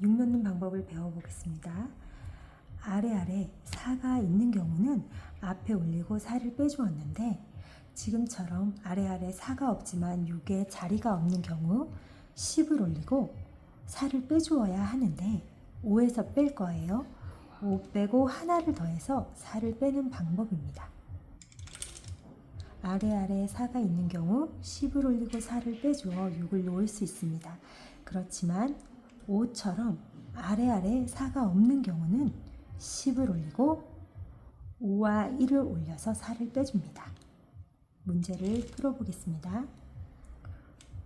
6 넣는 방법을 배워보겠습니다. 아래 아래 4가 있는 경우는 앞에 올리고 4를 빼주었는데 지금처럼 아래 아래 4가 없지만 6에 자리가 없는 경우 10을 올리고 4를 빼주어야 하는데 5에서 뺄 거예요. 5 빼고 하나를 더해서 4를 빼는 방법입니다. 아래 아래 4가 있는 경우 10을 올리고 4를 빼주어 6을 놓을 수 있습니다. 그렇지만 5처럼 아래 아래 4가 없는 경우는 10을 올리고 5와 1을 올려서 4를 빼줍니다. 문제를 풀어보겠습니다.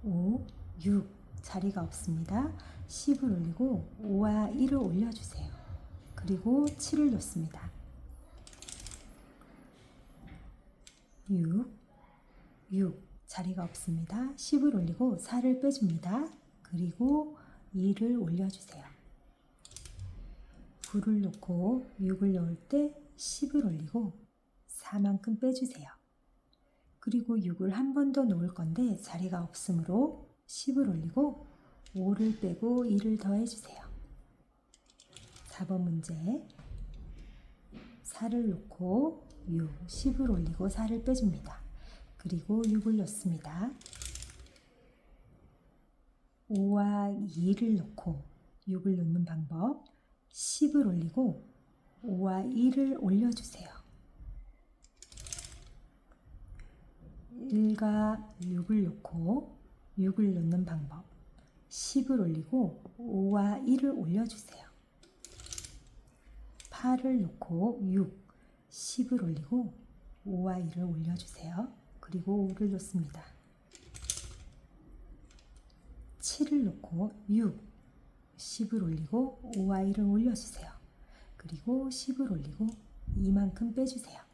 5, 6 자리가 없습니다. 10을 올리고 5와 1을 올려주세요. 그리고 7을 놓습니다. 6, 6 자리가 없습니다. 10을 올리고 4를 빼줍니다. 그리고 2를 올려주세요. 9를 놓고 6을 넣을 때 10을 올리고 4만큼 빼주세요. 그리고 6을 한 번 더 놓을 건데 자리가 없으므로 10을 올리고 5를 빼고 2를 더해주세요. 4번 문제 4를 놓고 6, 10을 올리고 4를 빼줍니다. 그리고 6을 넣습니다. 5와 2를 놓고 6을 놓는 방법 10을 올리고 5와 2를 올려주세요. 1과 6을 놓고 6을 놓는 방법 10을 올리고 5와 1을 올려주세요. 8을 놓고 6, 10을 올리고 5와 1을 올려주세요. 그리고 5를 놓습니다. 7을 놓고 6, 10을 올리고 5와 1을 올려주세요. 그리고 10을 올리고 이만큼 빼주세요.